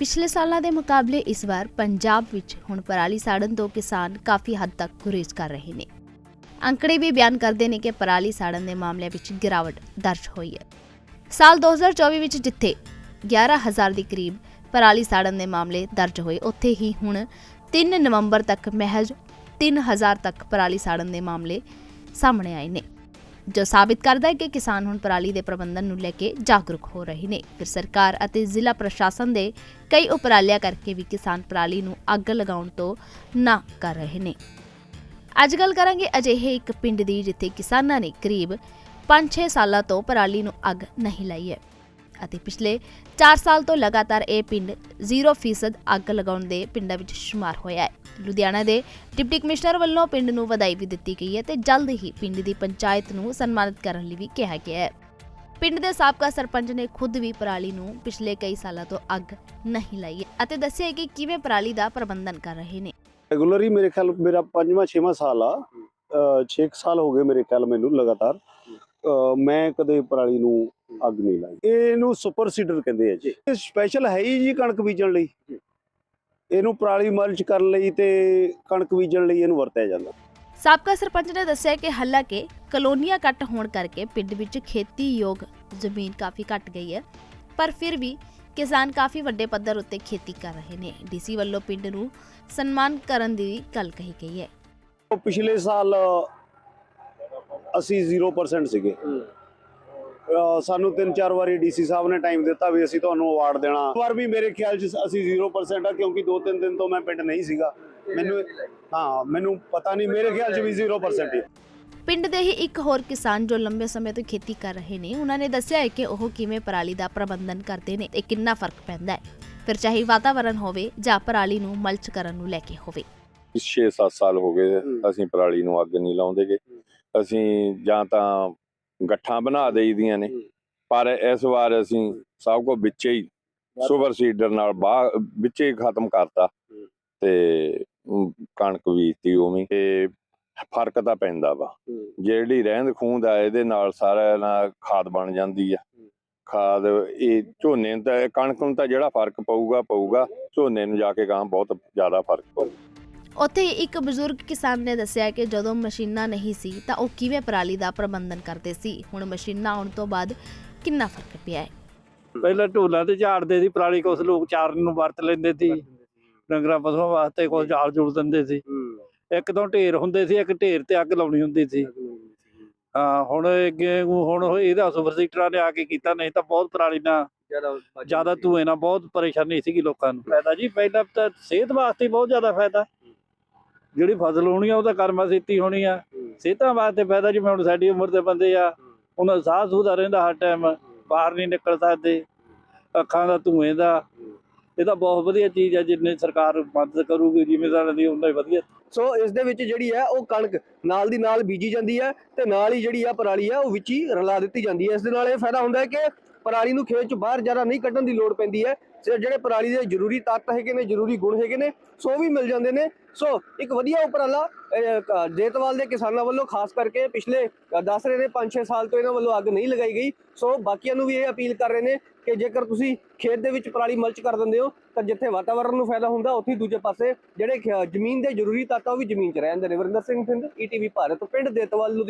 ਪਿਛਲੇ ਸਾਲਾਂ ਦੇ ਮੁਕਾਬਲੇ ਇਸ ਵਾਰ ਪੰਜਾਬ ਵਿੱਚ ਹੁਣ ਪਰਾਲੀ ਸਾੜਨ ਤੋਂ ਕਿਸਾਨ ਕਾਫੀ ਹੱਦ ਤੱਕ ਗੁਰੇਜ਼ ਕਰ ਰਹੇ ਨੇ। ਅੰਕੜੇ ਵੀ ਬਿਆਨ ਕਰਦੇ ਨੇ ਕਿ ਪਰਾਲੀ ਸਾੜਨ ਦੇ ਮਾਮਲਿਆਂ ਵਿੱਚ ਗਿਰਾਵਟ ਦਰਜ ਹੋਈ ਹੈ। ਸਾਲ 2024 ਵਿੱਚ ਜਿੱਥੇ 11000 ਦੇ ਕਰੀਬ ਪਰਾਲੀ ਸਾੜਨ ਦੇ ਮਾਮਲੇ ਦਰਜ ਹੋਏ, ਉੱਥੇ ਹੀ ਹੁਣ 3 ਨਵੰਬਰ ਤੱਕ ਮਹਿਜ਼ 3000 ਤੱਕ ਪਰਾਲੀ ਸਾੜਨ ਦੇ ਮਾਮਲੇ ਸਾਹਮਣੇ ਆਏ ਨੇ। ਜੋ ਸਾਬਿਤ ਕਰਦਾ ਹੈ ਕਿ ਕਿਸਾਨ ਹੁਣ ਪਰਾਲੀ ਦੇ ਪ੍ਰਬੰਧਨ ਨੂੰ ਲੈ ਕੇ ਜਾਗਰੂਕ ਹੋ ਰਹੇ ਨੇ। ਫਿਰ ਸਰਕਾਰ ਅਤੇ ਜ਼ਿਲ੍ਹਾ ਪ੍ਰਸ਼ਾਸਨ ਦੇ ਕਈ ਉਪਰਾਲਿਆਂ ਕਰਕੇ ਵੀ ਕਿਸਾਨ ਪਰਾਲੀ ਨੂੰ ਅੱਗ ਲਗਾਉਣ ਤੋਂ ਨਾ ਕਰ ਰਹੇ ਨੇ। ਅੱਜ ਗੱਲ ਕਰਾਂਗੇ ਅਜਿਹੇ ਇੱਕ ਪਿੰਡ ਦੀ ਜਿੱਥੇ ਕਿਸਾਨਾਂ ਨੇ ਕਰੀਬ 5-6 ਸਾਲਾਂ ਤੋਂ ਪਰਾਲੀ ਨੂੰ ਅੱਗ ਨਹੀਂ ਲਾਈ ਹੈ। ਅਤੇ ਪਿਛਲੇ 4 ਸਾਲ ਤੋਂ ਲਗਾਤਾਰ ਇਹ ਪਿੰਡ 0% ਅੱਗ ਲਗਾਉਣ ਦੇ ਪਿੰਡਾਂ ਵਿੱਚ ਸ਼ੁਮਾਰ ਹੋਇਆ ਹੈ। ਲੁਧਿਆਣਾ ਦੇ ਡਿਪਟੀ ਕਮਿਸ਼ਨਰ ਵੱਲੋਂ ਪਿੰਡ ਨੂੰ ਵਧਾਈ ਵੀ ਦਿੱਤੀ ਗਈ ਹੈ ਤੇ ਜਲਦ ਹੀ ਪਿੰਡ ਦੀ ਪੰਚਾਇਤ ਨੂੰ ਸਨਮਾਨਿਤ ਕਰਨ ਲਈ ਵੀ ਕਿਹਾ ਗਿਆ ਹੈ। ਪਿੰਡ ਦੇ ਸਾਬਕਾ ਸਰਪੰਚ ਨੇ ਖੁਦ ਵੀ ਪਰਾਲੀ ਨੂੰ ਪਿਛਲੇ ਕਈ ਸਾਲਾਂ ਤੋਂ ਅੱਗ ਨਹੀਂ ਲਾਈ ਅਤੇ ਦੱਸਿਆ ਕਿ ਕਿਵੇਂ ਪਰਾਲੀ ਦਾ ਪ੍ਰਬੰਧਨ ਕਰ ਰਹੇ ਨੇ। ਰੈਗੂਲਰ ਹੀ ਮੇਰੇ ਖਿਆਲ ਮੇਰਾ ਪੰਜਵਾਂ, ਛੇਵਾਂ ਸਾਲ ਆ। 6 ਸਾਲ ਹੋ ਗਏ ਮੇਰੇ ਖਿਆਲ ਮੈਨੂੰ ਲਗਾਤਾਰ। ਮੈਂ ਕਦੇ ਪਰਾਲੀ ਨੂੰ ਅੱਗ ਨਹੀਂ ਲਾਈ। ਇਹਨੂੰ ਸੁਪਰ ਸੀਡਰ ਕਹਿੰਦੇ ਆ ਜੀ। ਇਹ ਸਪੈਸ਼ਲ ਹੈ ਹੀ ਜੀ ਕਣਕ ਬੀਜਣ ਲਈ। ਇਹਨੂੰ ਪਰਾਲੀ ਮਲਚ ਕਰਨ ਲਈ ਤੇ ਕਣਕ ਬੀਜਣ ਲਈ ਇਹਨੂੰ ਵਰਤਿਆ ਜਾਂਦਾ। ਸਾਬਕਾ ਸਰਪੰਚ ਨੇ ਦੱਸਿਆ ਕਿ ਹਾਲਾਂਕਿ ਕਲੋਨੀਆਂ ਘੱਟ ਹੋਣ ਕਰਕੇ ਪਿੰਡ ਵਿੱਚ ਖੇਤੀਯੋਗ ਜ਼ਮੀਨ ਕਾਫੀ ਘਟ ਗਈ ਹੈ। ਪਰ ਫਿਰ ਵੀ ਕਿਸਾਨ ਕਾਫੀ ਵੱਡੇ ਪੱਧਰ ਉੱਤੇ ਖੇਤੀ ਕਰ ਰਹੇ ਨੇ। ਡੀਸੀ ਵੱਲੋਂ ਪਿੰਡ ਨੂੰ ਸਨਮਾਨ ਕਰਨ ਦੀ ਗੱਲ ਕਹੀ ਗਈ ਹੈ। ਪਿਛਲੇ ਸਾਲ ਅਸੀਂ 0% ਸੀਗੇ। ਅਹ ਸਾਨੂੰ ਤਿੰਨ ਚਾਰ ਵਾਰੀ ਡੀਸੀ ਸਾਹਿਬ ਨੇ ਟਾਈਮ ਦਿੱਤਾ ਵੀ ਅਸੀਂ ਤੁਹਾਨੂੰ ਅਵਾਰਡ ਦੇਣਾ। ਇਸ ਵਾਰ ਵੀ ਮੇਰੇ ਖਿਆਲ 'ਚ ਅਸੀਂ 0% ਆ ਕਿਉਂਕਿ ਦੋ ਤਿੰਨ ਦਿਨ ਤੋਂ ਮੈਂ ਪਿੰਡ ਨਹੀਂ ਸੀਗਾ। ਮੈਨੂੰ ਹਾਂ ਮੈਨੂੰ ਪਤਾ ਨਹੀਂ ਮੇਰੇ ਖਿਆਲ 'ਚ ਵੀ 0% ਹੀ। ਪਿੰਡ ਦੇ ਹੀ ਇੱਕ ਹੋਰ ਕਿਸਾਨ ਜੋ ਲੰਬੇ ਸਮੇਂ ਤੋਂ ਖੇਤੀ ਕਰ ਰਹੇ ਨੇ ਉਹਨਾਂ ਨੇ ਦੱਸਿਆ ਹੈ ਕਿ ਉਹ ਕਿਵੇਂ ਪਰਾਲੀ ਦਾ ਪ੍ਰਬੰਧਨ ਕਰਦੇ ਨੇ ਤੇ ਕਿੰਨਾ ਫ਼ਰਕ ਪੈਂਦਾ ਹੈ। ਫਿਰ ਚਾਹੇ ਵਾਤਾਵਰਣ ਹੋਵੇ ਜਾਂ ਪਰਾਲੀ ਨੂੰ ਮਲਚ ਕਰਨ ਨੂੰ ਲੈ ਕੇ ਹੋਵੇ। 6-7 ਸਾਲ ਹੋ ਗਏ। ਅਸੀਂ ਪਰਾਲੀ ਨੂੰ ਅੱਗ ਨਹੀਂ ਲਾਉਂਦੇਗੇ। ਅਸੀਂ ਜਾਂ ਤਾਂ ਗੱਠਾਂ ਬਣਾ ਦੇਈਦੀਆਂ ਨੇ। ਪਰ ਇਸ ਵਾਰ ਅਸੀਂ ਸਭ ਕੋ ਵਿੱਚੇ ਹੀ ਸੁਪਰ ਸੀਡਰ ਨਾਲ ਬਾਹ ਵਿੱਚੇ ਹੀ ਖਤਮ ਕਰਤਾ। ਤੇ ਕਣਕ ਬੀਜਤੀ ਉਵੇਂ। ਤੇ ਫ਼ਰਕ ਤਾਂ ਪੈਂਦਾ ਵਾ। ਜਿਹੜੀ ਰਹਿੰਦ ਖੂੰਦ ਆ ਇਹਦੇ ਨਾਲ ਸਾਰਾ ਨਾਲ ਖਾਦ ਬਣ ਜਾਂਦੀ ਆ। ਖਾਦ ਇਹ ਝੋਨੇ ਨੂੰ ਤਾਂ ਕਣਕ ਨੂੰ ਤਾਂ ਜਿਹੜਾ ਫ਼ਰਕ ਪਊਗਾ ਪਊਗਾ। ਝੋਨੇ ਨੂੰ ਜਾ ਕੇ ਗਾਂ ਬਹੁਤ ਜ਼ਿਆਦਾ ਫ਼ਰਕ ਪਊ। ਉੱਥੇ ਇੱਕ ਬਜ਼ੁਰਗ ਕਿਸਾਨ ਨੇ ਦੱਸਿਆ ਕਿ ਜਦੋਂ ਮਸ਼ੀਨਾਂ ਨਹੀਂ ਸੀ ਤਾਂ ਉਹ ਕਿਵੇਂ ਪਰਾਲੀ ਦਾ ਪ੍ਰਬੰਧਨ ਕਰਦੇ ਸੀ? ਹੁਣ ਮਸ਼ੀਨਾਂ ਆਉਣ ਤੋਂ ਬਾਅਦ ਕਿੰਨਾ ਫ਼ਰਕ ਪਿਆ ਹੈ? ਪਹਿਲਾਂ ਢੋਲਾਂ ਤੇ ਝਾੜਦੇ ਸੀ ਪਰਾਲੀ ਕੁਛ ਲੋਕ ਚਾਰਨ ਨੂੰ ਵਰਤ ਲੈਂਦੇ ਸੀ। ਡੰਗਰਾਂ ਪਸ਼ੂਆਂ ਵਾਸਤੇ ਕੁਛ ਜਾਲ ਜੁੜ ਦਿੰਦੇ ਸੀ। ਇੱਕ ਤੋਂ ਢੇਰ ਹੁੰਦੇ ਸੀ ਇੱਕ ਢੇਰ ਤੇ ਅੱਗ ਲਾਉਣੀ ਹੁੰਦੀ ਸੀ। ਹਾਂ। ਹੁਣ ਅੱਗੇ ਹੁਣ ਇਹਦਾ ਸੁਪਰ ਸੀਟਰਾਂ ਨੇ ਆ ਕੇ ਕੀਤਾ ਨਹੀਂ ਤਾਂ ਬਹੁਤ ਪਰਾਲੀ ਨਾਲ ਜ਼ਿਆਦਾ ਧੂਏ ਨਾਲ ਬਹੁਤ ਪਰੇਸ਼ਾਨੀ ਸੀਗੀ ਲੋਕਾਂ ਨੂੰ। ਫਾਇਦਾ ਜੀ ਪਹਿਲਾਂ ਤਾਂ ਸਿਹਤ ਵਾਸਤੇ ਬਹੁਤ ਜ਼ਿਆਦਾ ਫਾਇਦਾ। ਜਿਹੜੀ ਫਸਲ ਹੋਣੀ ਆ ਉਹ ਤਾਂ ਕਰਮਾ ਸਿੱਤੀ ਹੋਣੀ ਆ। ਸਿਹਤਾਂ ਵਾਸਤੇ ਫਾਇਦਾ ਜਿਵੇਂ ਹੁਣ ਸਾਡੀ ਉਮਰ ਦੇ ਬੰਦੇ ਆ ਉਹਨਾਂ ਦਾ ਸਾਹ ਸੂਹ ਦਾ ਰਹਿੰਦਾ ਹਰ ਟਾਈਮ ਬਾਹਰ ਨਹੀਂ ਨਿਕਲ ਸਕਦੇ ਅੱਖਾਂ ਦਾ ਧੂਏ ਦਾ। ਇਹ ਤਾਂ ਬਹੁਤ ਵਧੀਆ ਚੀਜ਼ ਹੈ ਜਿੰਨੇ ਸਰਕਾਰ ਮਦਦ ਕਰੂਗੀ ਜ਼ਿਮੀਦਾਰਾਂ ਦੀ ਉਹਨਾਂ ਹੀ ਵਧੀਆ। ਸੋ ਇਸ ਦੇ ਵਿੱਚ ਜਿਹੜੀ ਹੈ ਉਹ ਕਣਕ ਨਾਲ ਦੀ ਨਾਲ ਬੀਜੀ ਜਾਂਦੀ ਹੈ ਤੇ ਨਾਲ ਹੀ ਜਿਹੜੀ ਆ ਪਰਾਲੀ ਆ ਉਹ ਵਿੱਚ ਹੀ ਰਲਾ ਦਿੱਤੀ ਜਾਂਦੀ ਹੈ ਇਸ ਦੇ ਨਾਲ ਇਹ ਫਾਇਦਾ ਹੁੰਦਾ ਹੈ ਕਿ ਪਰਾਲੀ ਨੂੰ ਖੇਤ ਚ ਬਾਹਰ ਜ਼ਿਆਦਾ ਨਹੀਂ ਕੱਢਣ ਦੀ ਲੋੜ ਪੈਂਦੀ ਹੈ। ਜਿਹੜੇ ਪਰਾਲੀ ਦੇ ਜ਼ਰੂਰੀ ਤੱਤ ਹੈਗੇ ਨੇ ਜ਼ਰੂਰੀ ਗੁਣ ਹੈਗੇ ਨੇ ਸੋ ਵੀ ਮਿਲ ਜਾਂਦੇ ਨੇ। ਸੋ ਇੱਕ ਵਧੀਆ ਉਪਰਾਲਾ ਅਹ, ਜੇਤਵਾਲ ਦੇ ਕਿਸਾਨਾਂ ਵੱਲੋਂ ਖਾਸ ਕਰਕੇ ਪਿਛਲੇ ਦੱਸ ਰਹੇ ਨੇ 5-6 ਸਾਲ ਤੋਂ ਇਹਨਾਂ ਵੱਲੋਂ ਅੱਗ ਨਹੀਂ ਲਗਾਈ ਗਈ। ਸੋ ਬਾਕੀਆਂ ਨੂੰ ਵੀ ਇਹ ਅਪੀਲ ਕਰ ਰਹੇ ਨੇ ਕਿ ਜੇਕਰ ਤੁਸੀਂ ਖੇਤ ਦੇ ਵਿੱਚ ਪਰਾਲੀ ਮਲਚ ਕਰ ਦਿੰਦੇ ਹੋ ਤਾਂ ਜਿੱਥੇ ਵਾਤਾਵਰਣ ਨੂੰ ਫਾਇਦਾ ਹੁੰਦਾ ਉੱਥੇ ਹੀ ਦੂਜੇ ਪਾਸੇ ਜਿਹੜੇ ਖ- ਜ਼ਮੀਨ ਦੇ ਜ਼ਰੂਰੀ ਤੱਤ ਉਹ ਵੀ ਜ਼ਮੀਨ 'ਚ ਰਹਿ ਜਾਂਦੇ ਨੇ। ਵਰਿੰਦਰ ਸਿੰਘ ਸਿੰਘ ਈਟੀਵੀ ਭਾਰਤ ਪਿੰਡ ਦੇਤਵਾਲ ਲੁਧਿਆਣਾ।